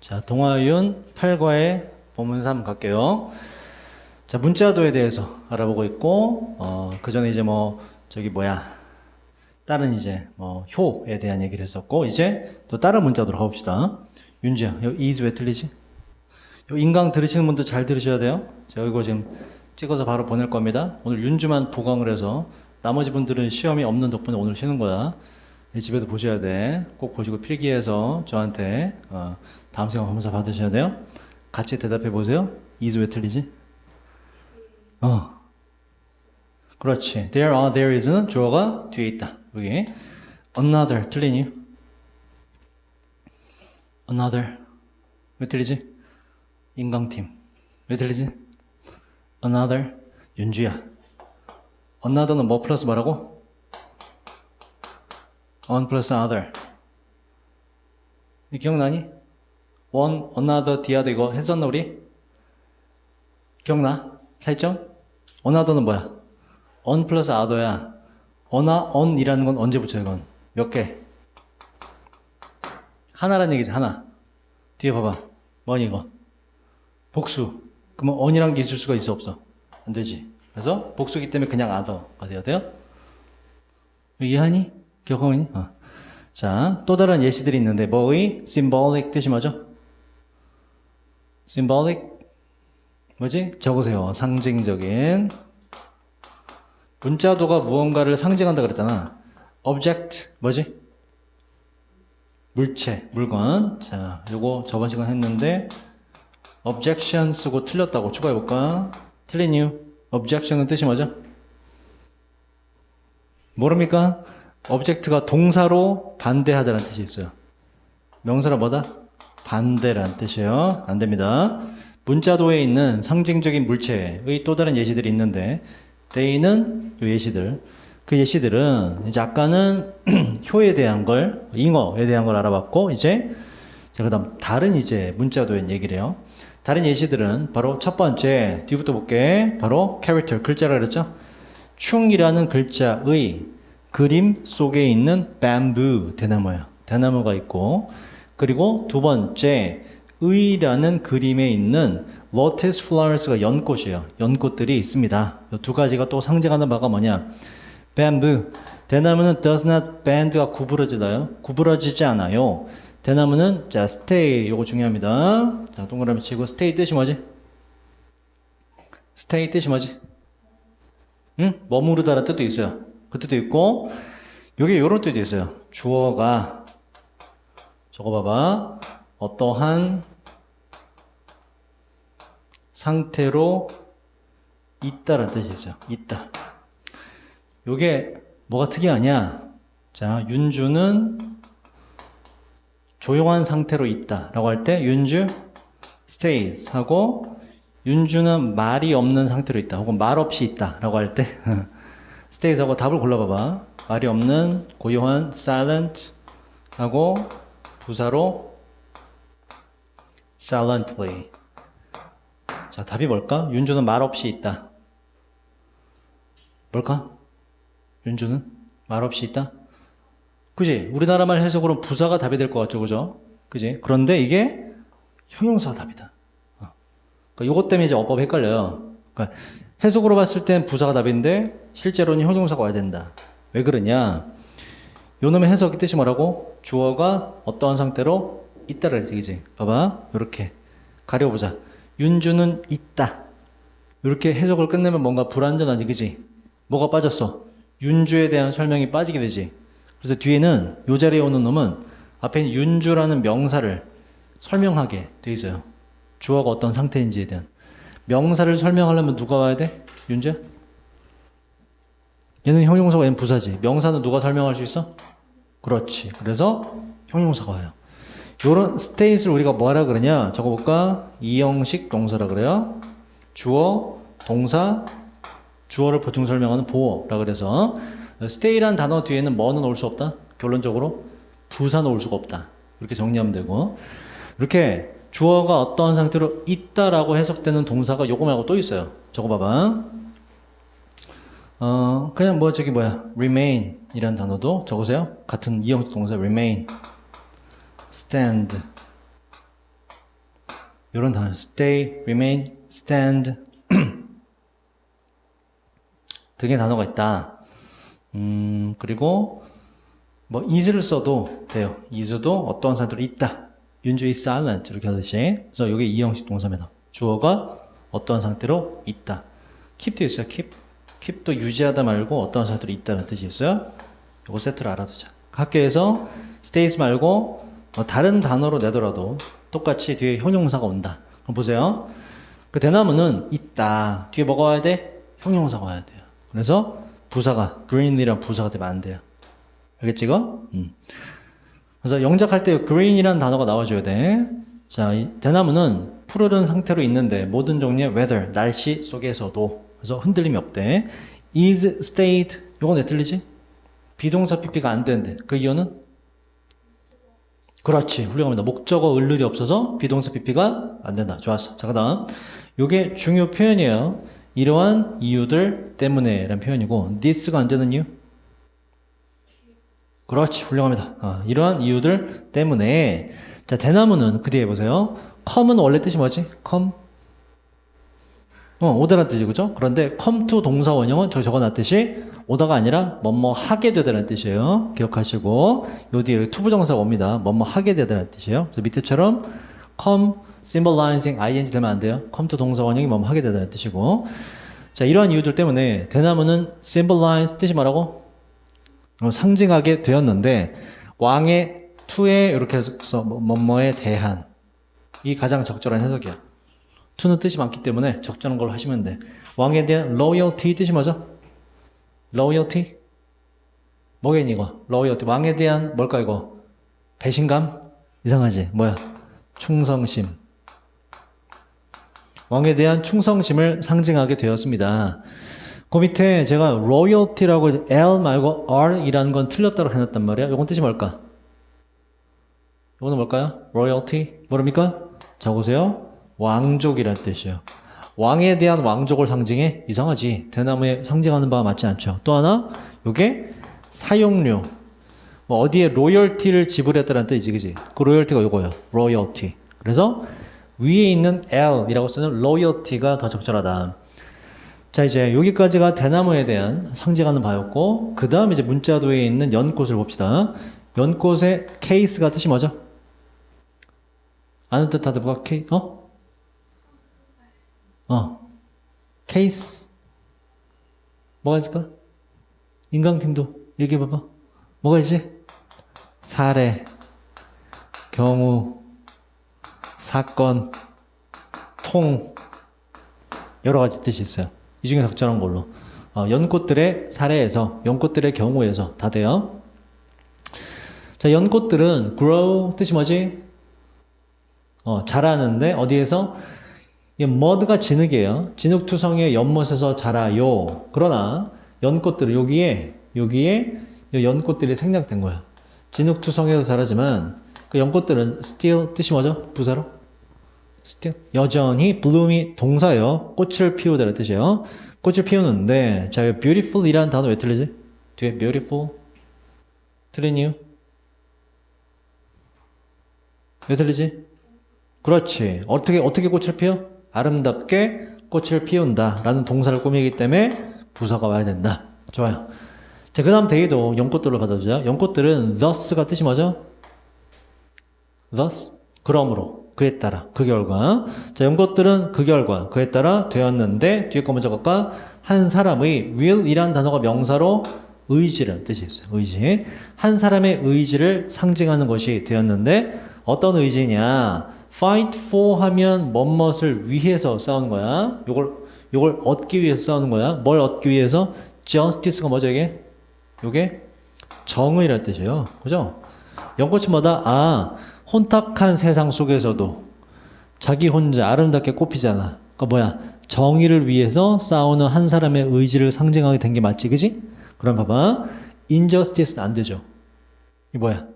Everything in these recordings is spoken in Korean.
자, 동화윤 8과의 본문 3 갈게요. 자, 문자도에 대해서 알아보고 있고, 어, 그 전에 이제 뭐, 저기 뭐야. 다른 이제 뭐, 효에 대한 얘기를 했었고, 이제 또 다른 문자도로 가봅시다. 윤지야, 여기 is 왜 틀리지? 요 인강 들으시는 분들 잘 들으셔야 돼요. 제가 이거 지금 찍어서 바로 보낼 겁니다. 오늘 윤주만 보강을 해서 나머지 분들은 시험이 없는 덕분에 오늘 쉬는 거야. 이 집에서 보셔야 돼. 꼭 보시고 필기해서 저한테 어, 다음 시간 검사 받으셔야 돼요. 같이 대답해 보세요. is 왜 틀리지? 어. 그렇지. There are, there is는 주어가 뒤에 있다. 여기. Another 이유? Another 왜 틀리지? 인강팀 왜 틀리지? Another 윤주야. Another는 뭐 플러스 뭐라고? On 플러스 other. 이 기억나니? One, another, the other 이거 했었나 우리? 기억나? 차이점? another는 뭐야? on 플러스 other야. on아 on이라는 건 언제 붙여 이건? 몇 개? 하나란 얘기지 하나. 뒤에 봐봐. 뭐니 이거? 복수. 그러면 on이란 게 있을 수가 있어 없어? 안 되지. 그래서 복수기 때문에 그냥 other가 돼야 돼요? 이해하니? 기억하니? 어. 자, 또 다른 예시들이 있는데 뭐의 symbolic 뜻이 뭐죠? symbolic 뭐지? 적으세요. 상징적인 문자도가 무언가를 상징한다 그랬잖아. object 뭐지? 물체, 물건. 자, 요거 저번 시간 했는데 objection 쓰고 틀렸다고 추가해 볼까? 틀린 이유. objection은 뜻이 뭐죠? 모릅니까? Object가 동사로 반대하다라는 뜻이 있어요. 명사로 뭐다? 반대라는 뜻이에요. 안 됩니다. 문자도에 있는 상징적인 물체의 또 다른 예시들이 있는데 they는 요 예시들 그 예시들은 이제 아까는 효에 대한 걸 잉어에 대한 걸 알아봤고 이제 자 그다음 다른 이제 문자도에 얘기를 해요. 다른 예시들은 바로 첫 번째 뒤부터 볼게 바로 character 글자라 그랬죠. 충이라는 글자의 그림 속에 있는 bamboo 대나무예요. 대나무가 있고 그리고 두 번째 의라는 그림에 있는 lotus flowers가 연꽃이에요. 연꽃들이 있습니다. 이두 가지가 또 상징하는 바가 뭐냐? bamboo 대나무는 does not bend가 구부러지나요? 구부러지지 않아요. 대나무는 자 stay 요거 중요합니다. 자 동그라미 치고 stay 뜻이 뭐지? stay 뜻이 뭐지? 응? 머무르다라는 뜻도 있어요. 그 뜻도 있고 여기 요런 뜻도 있어요. 주어가 저거 봐봐. 어떠한 상태로 있다라는 뜻이 있어요. 있다. 요게 뭐가 특이하냐? 자, 윤주는 조용한 상태로 있다라고 할 때 윤주 stays 하고 윤주는 말이 없는 상태로 있다 혹은 말 없이 있다라고 할 때 stays 하고 답을 골라봐봐. 말이 없는 고요한 silent 하고 부사로 silently. 자, 답이 뭘까? 윤주는 말 없이 있다. 뭘까? 윤주는 말 없이 있다? 그지? 우리나라 말 해석으로 부사가 답이 될 것 같죠, 그죠? 그지? 그런데 이게 형용사가 답이다. 어. 그러니까 요것 때문에 이제 어법 헷갈려요. 그러니까 해석으로 봤을 땐 부사가 답인데 실제로는 형용사가 와야 된다. 왜 그러냐? 요놈의 해석이 뜻이 뭐라고? 주어가 어떠한 상태로 있다를 얘기지. 봐봐. 요렇게 가려보자. 윤주는 있다. 이렇게 해석을 끝내면 뭔가 불완전하지, 그지? 뭐가 빠졌어? 윤주에 대한 설명이 빠지게 되지. 그래서 뒤에는 요 자리에 오는 놈은 앞에 윤주라는 명사를 설명하게 돼 있어요. 주어가 어떤 상태인지에 대한. 명사를 설명하려면 누가 와야 돼? 윤주야? 얘는 형용사가 얘는 부사지. 명사는 누가 설명할 수 있어? 그렇지. 그래서 형용사가 와요. 요런 state를 우리가 뭐라 그러냐? 적어볼까? 이형식 동사라 그래요. 주어, 동사, 주어를 보충 설명하는 보어라 그래서 stay란 단어 뒤에는 뭐는 올 수 없다. 결론적으로 부사는 올 수가 없다. 이렇게 정리하면 되고 이렇게 주어가 어떠한 상태로 있다라고 해석되는 동사가 요거 말고 또 있어요. 저거 봐봐. 어 그냥 뭐 저기 뭐야 remain이라는 단어도 적으세요. 같은 이형식 동사 remain, stand 이런 단어 stay, remain, stand 등의 단어가 있다. 음, 그리고 뭐 is를 써도 돼요. is도 어떠한 상태로 있다. 윤주의 silent 이렇게 하듯이. 그래서 이게 이형식 동사입니다. 주어가 어떠한 상태로 있다. keep도 있어요. keep. Keep도 유지하다 말고 어떠한 상태로 있다는 뜻이 있어요. 요거 세트를 알아두자. 학교에서 stays 말고 뭐 다른 단어로 내더라도 똑같이 뒤에 형용사가 온다. 그럼 보세요. 그 대나무는 있다. 뒤에 뭐가 와야 돼? 형용사가 와야 돼요. 그래서 부사가 green이란 부사가 되면 안 돼요. 알겠지 이거? 음. 그래서 영작할 때 green이라는 단어가 나와줘야 돼. 자, 이 대나무는 푸르른 상태로 있는데 모든 종류의 weather, 날씨 속에서도 그래서 흔들림이 없대. is stayed 요건 왜 틀리지? 비동사 PP가 안 되는데 그 이유는? 그렇지 훌륭합니다. 목적어 을을이 없어서 비동사 PP가 안 된다. 좋았어. 자 그다음 요게 중요 표현이에요. 이러한 이유들 때문에라는 표현이고 this가 안 되는 이유? 그렇지 훌륭합니다. 아, 이러한 이유들 때문에 자 대나무는 그 뒤에 보세요. come은 원래 뜻이 뭐지? come 어, 오다라는 뜻이 그죠? 그런데 come to 동사 원형은 저 적어놨듯이 오다가 아니라 뭐뭐 하게 되다는 뜻이에요. 기억하시고 요 뒤에 투부정사가 옵니다. 뭐뭐 하게 되다는 뜻이에요. 그래서 밑에처럼 come symbolizing ing 되면 안 돼요. come to 동사 원형이 뭐뭐 하게 되다는 뜻이고 자 이러한 이유들 때문에 대나무는 symbolize 뜻이 뭐라고? 어, 상징하게 되었는데 왕의 투에 이렇게 해서 뭐- 뭐뭐에 대한 이 가장 적절한 해석이야. 투는 뜻이 많기 때문에 적절한 걸로 하시면 돼. 왕에 대한 loyalty 뜻이 뭐죠? loyalty? 뭐겠니 이거? loyalty. 왕에 대한 뭘까 이거? 배신감? 이상하지? 뭐야? 충성심. 왕에 대한 충성심을 상징하게 되었습니다. 그 밑에 제가 royalty라고 L 말고 R이라는 건 틀렸다고 해놨단 말이야. 이건 뜻이 뭘까? 이거는 뭘까요? royalty? 뭐랍니까? 적으세요. 왕족이란 뜻이에요. 왕에 대한 왕족을 상징해? 이상하지. 대나무에 상징하는 바와 맞지 않죠. 또 하나, 요게 사용료. 뭐 어디에 로열티를 지불했다는 뜻이지, 그지? 그 로열티가 요거예요. 로열티. 그래서 위에 있는 L이라고 쓰는 로열티가 더 적절하다. 자, 이제 여기까지가 대나무에 대한 상징하는 바였고, 그 다음 이제 문자도에 있는 연꽃을 봅시다. 연꽃의 케이스가 뜻이 뭐죠? 아는 듯하다 뭐가 케이 어? 어. 케이스. 뭐가 있을까? 인강팀도 얘기해봐봐. 뭐가 있지? 사례 경우 사건 통. 여러 가지 뜻이 있어요. 이 중에 적절한 걸로. 어, 연꽃들의 사례에서 연꽃들의 경우에서 다 돼요. 자 연꽃들은 grow 뜻이 뭐지? 어, 자라는데 어디에서 이 머드가 진흙이에요. 진흙투성이의 연못에서 자라요. 그러나 연꽃들은 여기에 여기에 이 연꽃들이 생략된 거야. 진흙투성이에서 자라지만 그 연꽃들은 still 뜻이 뭐죠? 부사로? still 여전히 bloom이 동사예요. 꽃을 피우다는 뜻이에요. 꽃을 피우는데 자, 이 beautiful이라는 단어 왜 틀리지? 뒤에 beautiful 틀린 이유? 왜 틀리지? 그렇지. 어떻게 어떻게 꽃을 피워? 아름답게 꽃을 피운다라는 동사를 꾸미기 때문에 부사가 와야 된다. 좋아요. 자, 그 다음 데이도 연꽃들로 가져오죠. 연꽃들은 thus가 뜻이 뭐죠? thus 그러므로 그에 따라 그 결과. 자, 연꽃들은 그 결과 그에 따라 되었는데 뒤에 거 먼저 갈까? 한 사람의 will이란 단어가 명사로 의지라는 뜻이 있어요. 의지. 한 사람의 의지를 상징하는 것이 되었는데 어떤 의지냐? Fight for 하면 뭐뭇을 위해서 싸우는 거야. 요걸 요걸 얻기 위해서 싸우는 거야. 뭘 얻기 위해서? justice가 뭐죠 이게? 요게 정의란 뜻이에요. 그죠? 연꽃마다 아 혼탁한 세상 속에서도 자기 혼자 아름답게 꼽히잖아. 그러니까 뭐야? 정의를 위해서 싸우는 한 사람의 의지를 상징하게 된 게 맞지, 그지? 그럼 봐봐. injustice는 안 되죠. 이 뭐야?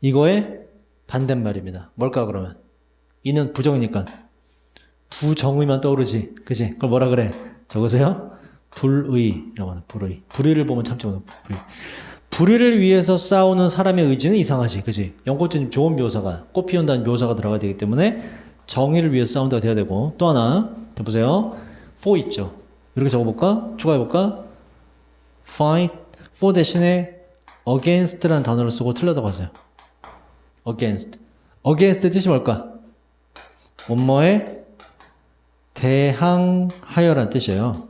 이거의 반대말입니다. 뭘까 그러면? 이는 부정이니까 부정의만 떠오르지, 그지? 그걸 뭐라 그래? 적으세요. 불의라고 하는 불의. 불의를 보면 참지 못하는 불의. 불의를 위해서 싸우는 사람의 의지는 이상하지, 그지? 연꽃은 좋은 묘사가 꽃 피운다는 묘사가 들어가야 되기 때문에 정의를 위해서 싸운다가 돼야 되고 또 하나 더 보세요. for 있죠. 이렇게 적어볼까? 추가해볼까? fight for 대신에 against라는 단어를 쓰고 틀렸다고 하세요. against. against 뜻이 뭘까? 뭐뭐에 대항하여란 뜻이에요.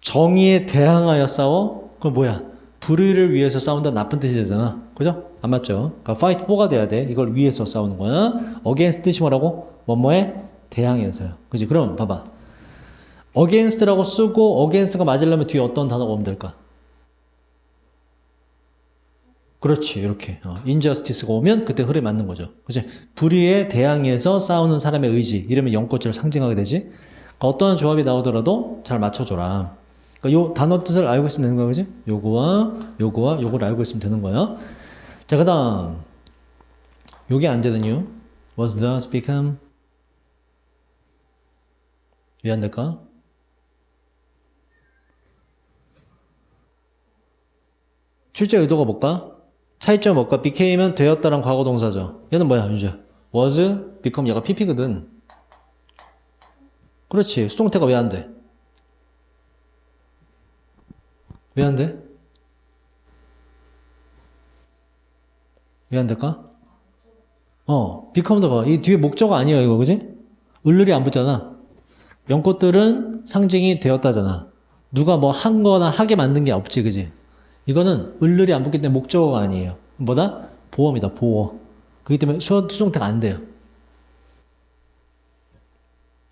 정의에 대항하여 싸워? 그건 뭐야? 불의를 위해서 싸운다 나쁜 뜻이 되잖아. 그죠? 안 맞죠? 그러니까 fight for가 돼야 돼. 이걸 위해서 싸우는 거야. against 뜻이 뭐라고? 뭐뭐에 대항해서요. 그지? 그럼 봐봐. against라고 쓰고 against가 맞으려면 뒤에 어떤 단어가 오면 될까? 그렇지 이렇게. 어, injustice가 오면 그때 흐름에 맞는 거죠. 그치? 불의에 대항해서 싸우는 사람의 의지 이러면 연꽃을 상징하게 되지. 그러니까 어떠한 조합이 나오더라도 잘 맞춰줘라. 그러니까 요 단어 뜻을 알고 있으면 되는 거야 그지 요거와 요거와 요걸 알고 있으면 되는 거야. 자 그 다음. 요게 안 되는 이유. Was thus become 왜 안 될까? 출제 의도가 뭘까? 차이점 뭘까? became은 되었다란 과거 동사죠. 얘는 뭐야, 윤주야? was, become 얘가 pp거든. 그렇지. 수동태가 왜 안 돼? 왜 안 돼? 왜 안 될까? 어, become도 봐. 이 뒤에 목적어 아니에요, 이거, 그지? 을을이 안 붙잖아. 명꽃들은 상징이 되었다잖아. 누가 뭐 한 거나 하게 만든 게 없지, 그지? 이거는 을을이 안 붙기 때문에 목적어가 아니에요. 뭐다? 보어입니다, 보어. 그렇기 때문에 수, 수동태가 안 돼요.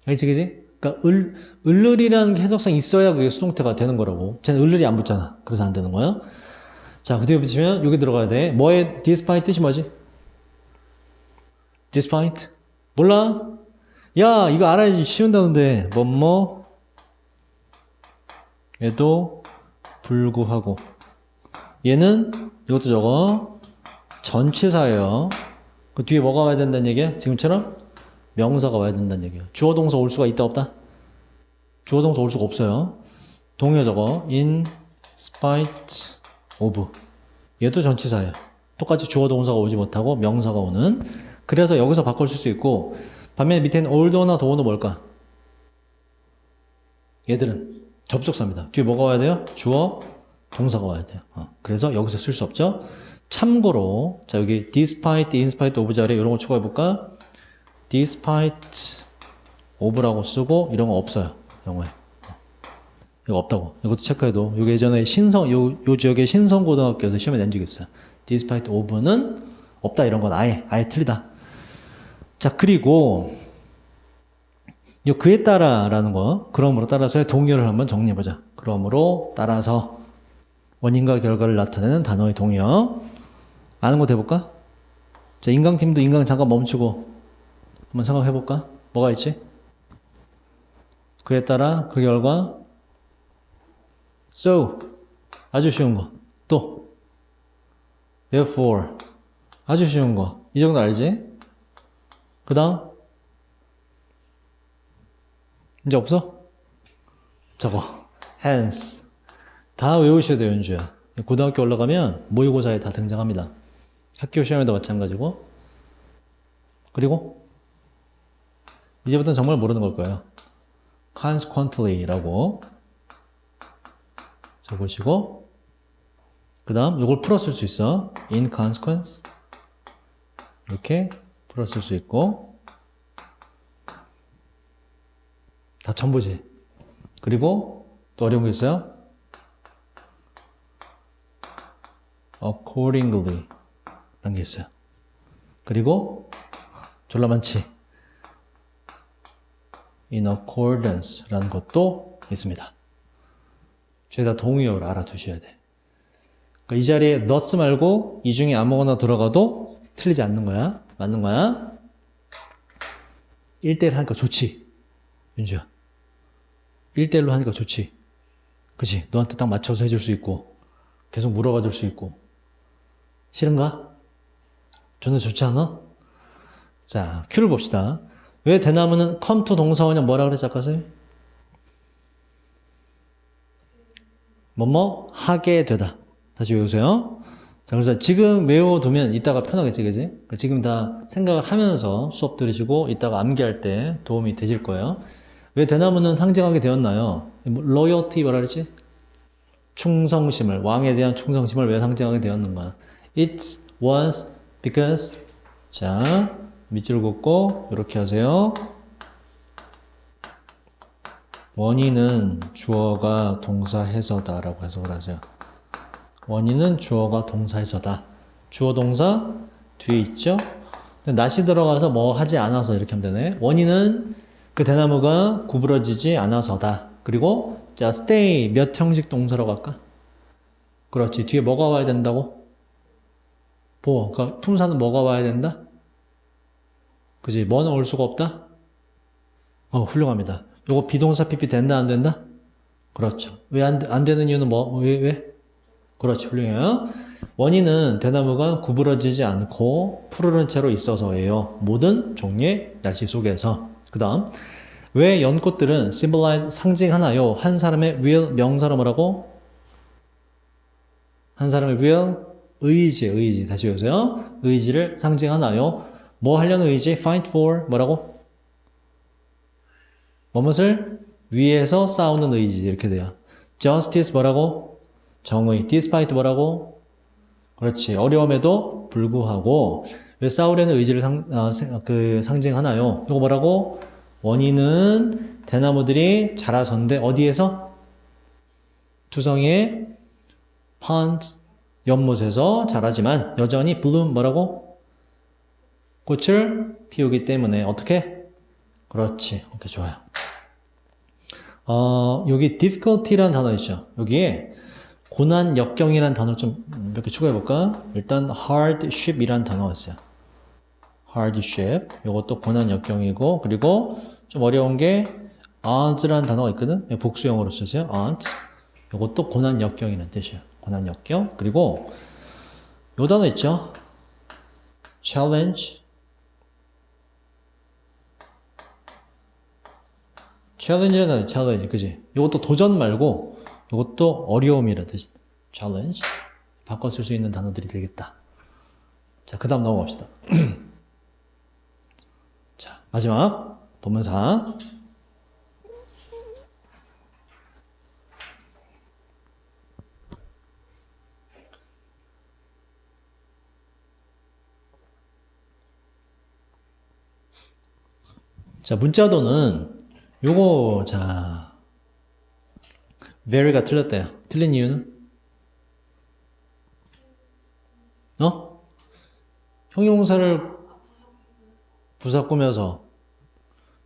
알지, 그지? 그러니까 을, 을을이라는 해석성이 있어야 그게 수동태가 되는 거라고. 쟤는 을을이 안 붙잖아. 그래서 안 되는 거야. 자, 그 뒤에 붙이면 여기 들어가야 돼. 뭐의 despite 뜻이 뭐지? despite? 몰라? 야, 이거 알아야지. 쉬운 단어인데. 뭐뭐 에도 불구하고. 얘는 이것도 저거 전치사예요. 그 뒤에 뭐가 와야 된다는 얘기야? 지금처럼 명사가 와야 된다는 얘기야. 주어 동사 올 수가 있다 없다? 주어 동사 올 수가 없어요. 동요 저거 in spite of 얘도 전치사예요. 똑같이 주어 동사가 오지 못하고 명사가 오는 그래서 여기서 바꿔 쓸 수 있고 반면에 밑에는 older나 더는 뭘까? 얘들은 접속사입니다. 뒤에 뭐가 와야 돼요? 주어 동사가 와야 돼요. 어, 그래서 여기서 쓸 수 없죠. 참고로 자 여기 despite, in spite of 자리에 이런 거 추가해 볼까? despite of라고 쓰고 이런 거 없어요. 영어에. 어, 이거 없다고. 이것도 체크해도 이게 예전에 신성 요, 요 지역의 신성고등학교에서 시험에 낸 적이 있어요. despite of는 없다 이런 건 아예 아예 틀리다. 자 그리고 요 그에 따라라는 거 그러므로 따라서의 동의어를 한번 정리해 보자. 그러므로 따라서 원인과 결과를 나타내는 단어의 동의어. 아는 거 대볼까? 자, 인강팀도 인강 잠깐 멈추고 한번 생각해 볼까? 뭐가 있지? 그에 따라 그 결과 so 아주 쉬운 거. 또 therefore 아주 쉬운 거. 이 정도 알지? 그다음 이제 없어? 저거 hence 다 외우셔야 돼요, 연주야. 고등학교 올라가면 모의고사에 다 등장합니다. 학교 시험에도 마찬가지고. 그리고 이제부터는 정말 모르는 걸 거예요. consequently라고 적으시고 그 다음 이걸 풀었을 수 있어. in consequence 이렇게 풀었을 수 있고 다 전부지. 그리고 또 어려운 게 있어요. Accordingly 라는 게 있어요. 그리고 졸라 많지. in accordance 라는 것도 있습니다. 죄다 동의어를 알아두셔야 돼. 그러니까 이 자리에 nuts 말고 이 중에 아무거나 들어가도 틀리지 않는 거야. 맞는 거야. 1대1 하니까 좋지. 윤주야. 1대1로 하니까 좋지. 그치? 너한테 딱 맞춰서 해줄 수 있고, 계속 물어봐 줄 수 있고. 싫은가? 존나 좋지 않아? 자, 큐를 봅시다. 왜 대나무는 to 동사원형 뭐라 그랬지 아까 쌤? 뭐뭐 하게 되다. 다시 외우세요. 자, 그래서 지금 외워두면 이따가 편하겠지, 그지? 그러니까 지금 다 생각을 하면서 수업 들으시고 이따가 암기할 때 도움이 되실 거예요. 왜 대나무는 상징하게 되었나요? 로열티 뭐라 그랬지? 충성심을, 왕에 대한 충성심을 왜 상징하게 되었는가? It was because, 자, 밑줄 긋고, 이렇게 하세요. 원인은 주어가 동사해서다라고 해석을 하세요. 원인은 주어가 동사해서다. 주어 동사 뒤에 있죠? 낫이 들어가서 뭐 하지 않아서 이렇게 하면 되네. 원인은 그 대나무가 구부러지지 않아서다. 그리고 자, stay 몇 형식 동사라고 할까? 그렇지. 뒤에 뭐가 와야 된다고? 보. 그러니까 품사는 뭐가 와야 된다? 그지? 뭐는 올 수가 없다? 어, 훌륭합니다. 요거 비동사 PP 된다, 안 된다? 그렇죠. 왜 안, 안 되는 이유는 뭐, 왜, 왜? 그렇지, 훌륭해요. 원인은 대나무가 구부러지지 않고 푸르른 채로 있어서예요. 모든 종류의 날씨 속에서. 그 다음, 왜 연꽃들은 symbolize 상징하나요? 한 사람의 real 명사로 뭐라고? 한 사람의 real 의지, 의지. 다시 보세요. 의지를 상징하나요? 뭐 하려는 의지? fight for 뭐라고? 뭐뭇을 위해서 싸우는 의지 이렇게 돼요. justice 뭐라고? 정의. despite 뭐라고? 그렇지. 어려움에도 불구하고 왜 싸우려는 의지를 상, 아, 세- 그 상징하나요? 이거 뭐라고? 원인은 대나무들이 자라선데 어디에서? 투성이의 pond 연못에서 자라지만 여전히 bloom 뭐라고? 꽃을 피우기 때문에 어떻게? 그렇지. 오케이 좋아요. 어, 여기 difficulty라는 단어 있죠. 여기에 고난 역경이라는 단어 좀 몇 개 추가해 볼까? 일단 hardship이라는 단어가 있어요. hardship. 이것도 고난 역경이고 그리고 좀 어려운 게 odds라는 단어가 있거든. 복수형으로 쓰세요. odds. 이것도 고난 역경이라는 뜻이에요. 고난 역경. 그리고 요 단어 있죠. challenge. challenge라는 단어, challenge, 그지? 이것도 도전 말고 이것도 어려움이라는 뜻이 challenge. 바꿔 쓸 수 있는 단어들이 되겠다. 자, 그 다음 넘어갑시다. 자, 마지막 본문사. 자, 문자도는 요거 자 very가 틀렸대요. 틀린 이유는 어? 형용사를 부사 꾸며서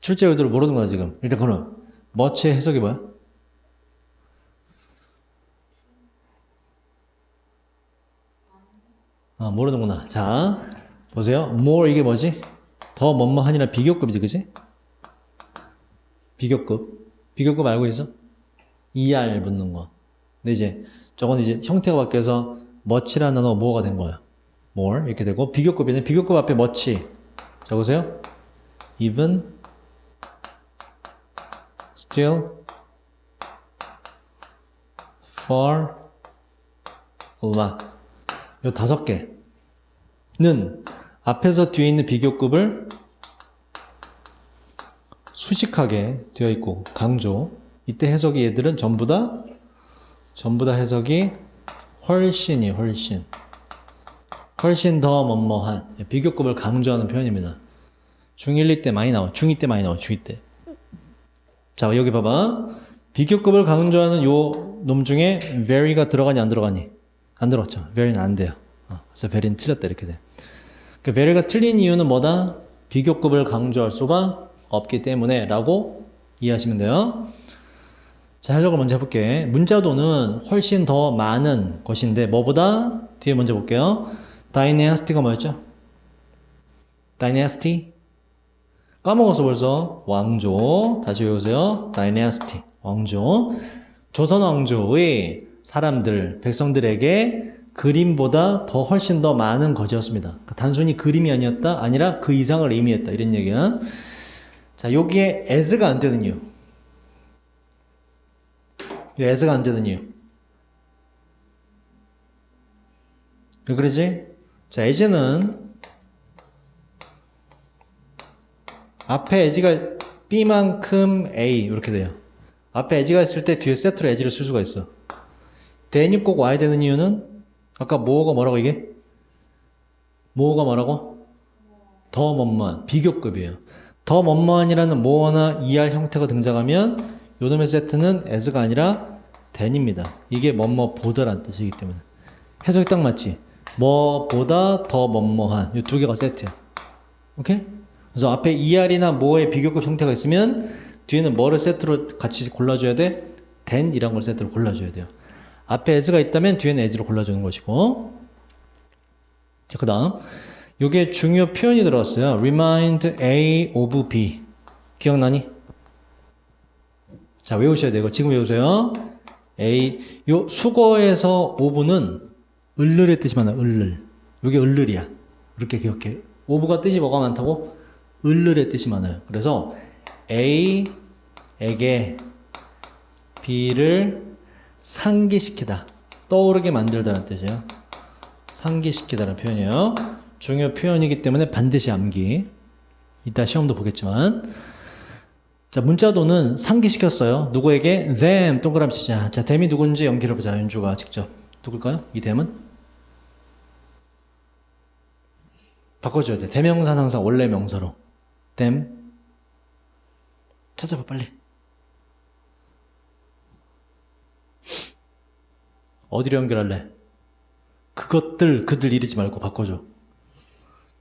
출제 의도를 모르는 거야 지금. 일단 그럼 much의 해석이 뭐야? 아 모르는구나. 자 보세요. more 이게 뭐지? 더 뭐뭐하니라 비교급이지 그지? 비교급. 비교급 알고 있어? ER 붙는 거. 근데 이제 저건 이제 형태가 바뀌어서 much라는 단어가 뭐가 된 거야. more 이렇게 되고 비교급에는 비교급 앞에 much 적으세요. even still far lot 요 다섯 개는 앞에서 뒤에 있는 비교급을 수식하게 되어 있고 강조 이때 해석이 얘들은 전부 다 전부 다 해석이 훨씬이 훨씬 훨씬 더 뭐뭐한 비교급을 강조하는 표현입니다. 중1, 2 때 많이 나와. 중2 때 많이 나와. 중2 때. 자, 여기 봐봐. 비교급을 강조하는 요 놈 중에 very가 들어가니 안 들어가니? 안 들어갔죠. very는 안 돼요. 어, 그래서 very는 틀렸다 이렇게 돼. 그 very가 틀린 이유는 뭐다? 비교급을 강조할 수가 없기 때문에 라고 이해하시면 돼요. 자, 해석을 먼저 해볼게. 문자도는 훨씬 더 많은 것인데 뭐보다? 뒤에 먼저 볼게요. 다이내스티가 뭐였죠? 다이내스티? 까먹었어 벌써. 왕조. 다시 외우세요. 다이내스티. 왕조. 조선 왕조의 사람들, 백성들에게 그림보다 더 훨씬 더 많은 것이었습니다. 그러니까 단순히 그림이 아니었다? 아니라 그 이상을 의미했다. 이런 얘기야. 자, 여기에 as가 안 되는 이유. 이 as가 안 되는 이유. 왜 그러지? 자, as는 앞에 as가 b만큼 a 이렇게 돼요. 앞에 as가 있을 때 뒤에 세트로 as를 쓸 수가 있어. then이 꼭 와야 되는 이유는 아까 뭐가 뭐라고 이게? 뭐가 뭐라고? 더 먼먼 비교급이에요. 더 먼먼이라는 뭐나 er 형태가 등장하면 요놈의 세트는 as가 아니라 then입니다. 이게 뭐뭐 보다란 뜻이기 때문에 해석이 딱 맞지? 뭐보다 더 뭐뭐한 이 두 개가 세트야. 오케이? 그래서 앞에 er이나 뭐의 비교급 형태가 있으면 뒤에는 뭐를 세트로 같이 골라줘야 돼? then이란 걸 세트로 골라줘야 돼요. 앞에 as가 있다면 뒤에는 as로 골라주는 것이고 자, 그 다음 요게 중요 표현이 들어왔어요. remind A of B 기억나니? 자 외우셔야. 이거 지금 외우세요. A 요 수거에서 of는 을르의 뜻이 많아. 을르. 요게 을르이야. 이렇게 기억해. of가 뜻이 뭐가 많다고? 을르의 뜻이 많아요. 그래서 A에게 B를 상기시키다. 떠오르게 만들다는 뜻이에요. 상기시키다는 표현이에요. 중요 표현이기 때문에 반드시 암기. 이따 시험도 보겠지만. 자, 문자도는 상기시켰어요. 누구에게? them 동그라미 치자. 자, them이 누군지 연기를 보자. 윤주가 직접. 누굴까요? 이 them은? 바꿔줘야 돼. 대명사 상사 원래 명사로. them. 찾아봐, 빨리. 어디로 연결할래? 그것들, 그들 이르지 말고 바꿔줘.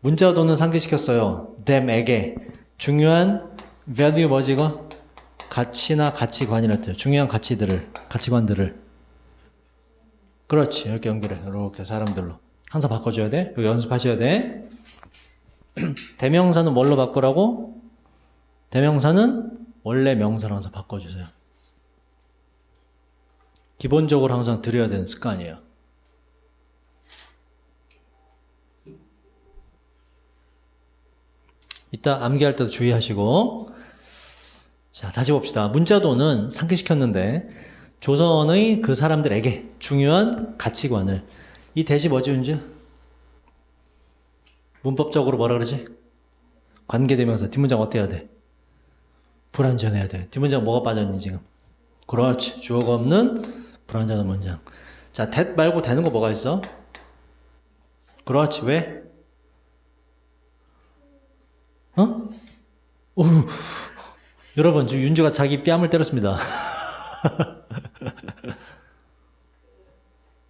문자 도는 상기시켰어요. them에게 중요한 value 뭐지 이거? 가치나 가치관이라 뜻. 중요한 가치들을, 가치관들을. 그렇지. 이렇게 연결해. 이렇게 사람들로. 항상 바꿔줘야 돼. 이거 연습하셔야 돼. 대명사는 뭘로 바꾸라고? 대명사는 원래 명사로 항상 바꿔주세요. 기본적으로 항상 드려야 되는 습관이에요. 이따 암기할 때도 주의하시고. 자, 다시 봅시다. 문자도는 상기시켰는데, 조선의 그 사람들에게 중요한 가치관을. 이 대시 뭐지, 윤주? 문법적으로 뭐라 그러지? 관계대명사. 뒷문장 어때야 돼? 불완전해야 돼. 뒷문장 뭐가 빠졌니, 지금? 그렇지. 주어가 없는 불완전한 문장. 자, that 말고 되는 거 뭐가 있어? 그렇지. 왜? 어? 오, 여러분, 지금 윤주가 자기 뺨을 때렸습니다.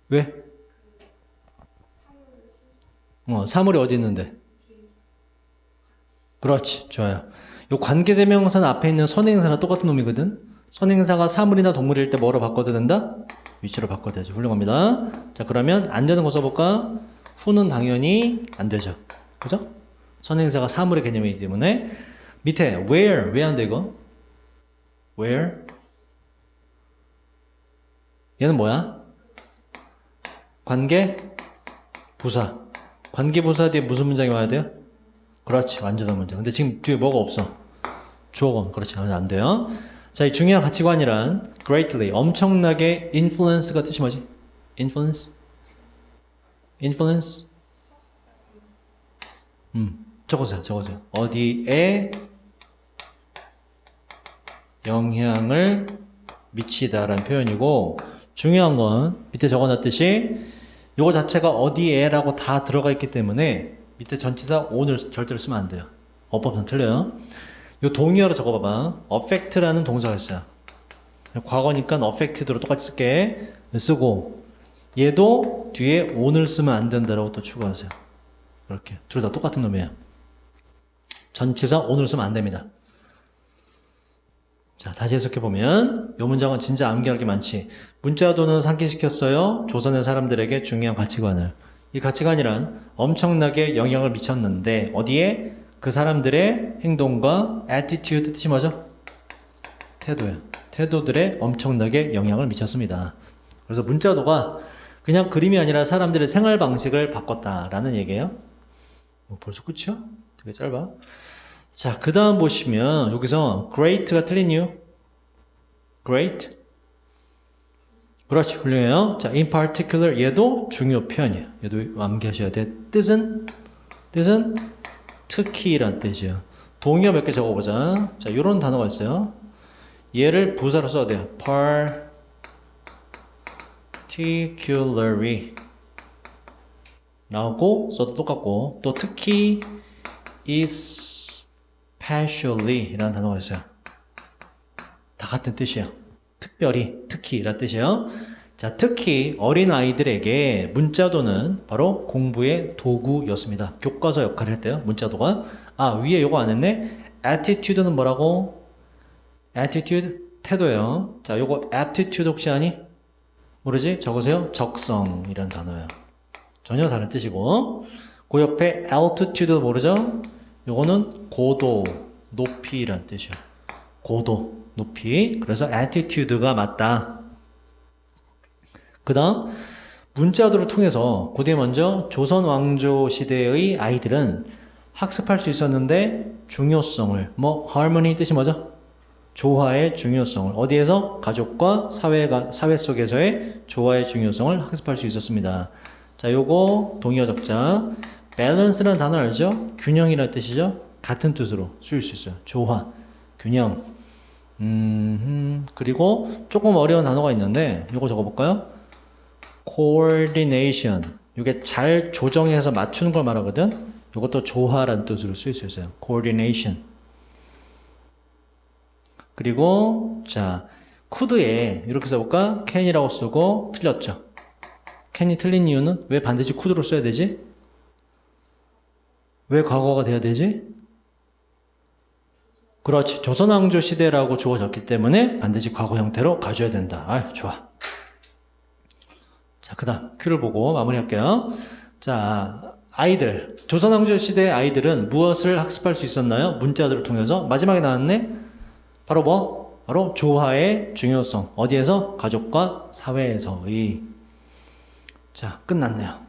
왜? 어, 사물이 어디 있는데? 그렇지, 좋아요. 요 관계대명사는 앞에 있는 선행사랑 똑같은 놈이거든? 선행사가 사물이나 동물일 때 뭐로 바꿔도 된다? 위치로 바꿔도 되죠. 훌륭합니다. 자, 그러면 안 되는 거 써볼까? 후는 당연히 안 되죠. 그죠? 선행사가 사물의 개념이기 때문에 밑에 where 왜 안 돼 이거? where? 얘는 뭐야? 관계 부사. 관계 부사 뒤에 무슨 문장이 와야 돼요? 그렇지 완전한 문장 근데 지금 뒤에 뭐가 없어? 주어가 그렇지 안 돼요. 자 이 중요한 가치관이란 greatly 엄청나게 influence가 뜻이 뭐지? influence? influence? 음 적으세요, 적으세요. 어디에 영향을 미치다라는 표현이고 중요한 건 밑에 적어놨듯이 요거 자체가 어디에라고 다 들어가 있기 때문에 밑에 전치사 오늘 절대로 쓰면 안 돼요. 어법상 틀려요. 요 동의어로 적어봐봐. affect라는 동사가 있어요. 과거니까 affected로 똑같이 쓸게 쓰고 얘도 뒤에 오늘 쓰면 안 된다라고 또 추가하세요. 이렇게 둘 다 똑같은 놈이에요. 전치사 오늘 쓰면 안 됩니다. 자, 다시 해석해 보면 이 문장은 진짜 암기할 게 많지. 문자도는 상기시켰어요. 조선의 사람들에게 중요한 가치관을. 이 가치관이란 엄청나게 영향을 미쳤는데 어디에 그 사람들의 행동과 attitude 뜻이 뭐죠? 태도야. 태도들에 엄청나게 영향을 미쳤습니다. 그래서 문자도가 그냥 그림이 아니라 사람들의 생활 방식을 바꿨다라는 얘기예요. 어, 벌써 끝이야? 되게 짧아. 자, 그 다음 보시면 여기서 great가 틀린 이유. great. 그렇지, 훌륭해요. 자, in particular 얘도 중요 표현이에요. 얘도 암기하셔야 돼. 뜻은 뜻은 특히란 뜻이에요. 동의어 몇 개 적어보자. 자, 이런 단어가 있어요. 얘를 부사로 써야 돼요. particularly 라고 써도 똑같고 또 특히 especially 라는 단어가 있어요. 다 같은 뜻이에요. 특별히, 특히란 뜻이에요. 자, 특히 어린 아이들에게 문자도는 바로 공부의 도구였습니다. 교과서 역할을 했대요. 문자도가. 아, 위에 요거 안 했네. attitude는 뭐라고? attitude 태도예요. 자, 요거 aptitude 혹시 아니? 모르지? 적으세요. 적성이란 단어예요. 전혀 다른 뜻이고. 그 옆에 altitude 모르죠? 요거는 고도, 높이란 뜻이에요. 고도, 높이. 그래서 attitude가 맞다. 그 다음, 문자도를 통해서 고대 먼저 조선 왕조 시대의 아이들은 학습할 수 있었는데 중요성을, 뭐, harmony 뜻이 뭐죠? 조화의 중요성을 어디에서 가족과 사회가 사회 속에서의 조화의 중요성을 학습할 수 있었습니다. 자, 요거 동의어 적자. 밸런스라는 단어 알죠? 균형이라는 뜻이죠? 같은 뜻으로 쓰일 수 있어요. 조화, 균형. 음, 그리고 조금 어려운 단어가 있는데 요거 적어볼까요? coordination. 이게 잘 조정해서 맞추는 걸 말하거든. 이것도 조화라는 뜻으로 쓰일 수 있어요. coordination. 그리고 자 could에 이렇게 써볼까? can이라고 쓰고 틀렸죠. can이 틀린 이유는 왜 반드시 could로 써야 되지? 왜 과거가 돼야 되지? 그렇지. 조선왕조 시대라고 주어졌기 때문에 반드시 과거 형태로 가져야 된다. 아, 좋아. 자, 그 다음, 큐를 보고 마무리할게요. 자, 아이들. 조선왕조 시대의 아이들은 무엇을 학습할 수 있었나요? 문자들을 통해서. 마지막에 나왔네? 바로 뭐? 바로 조화의 중요성. 어디에서? 가족과 사회에서의. 자, 끝났네요.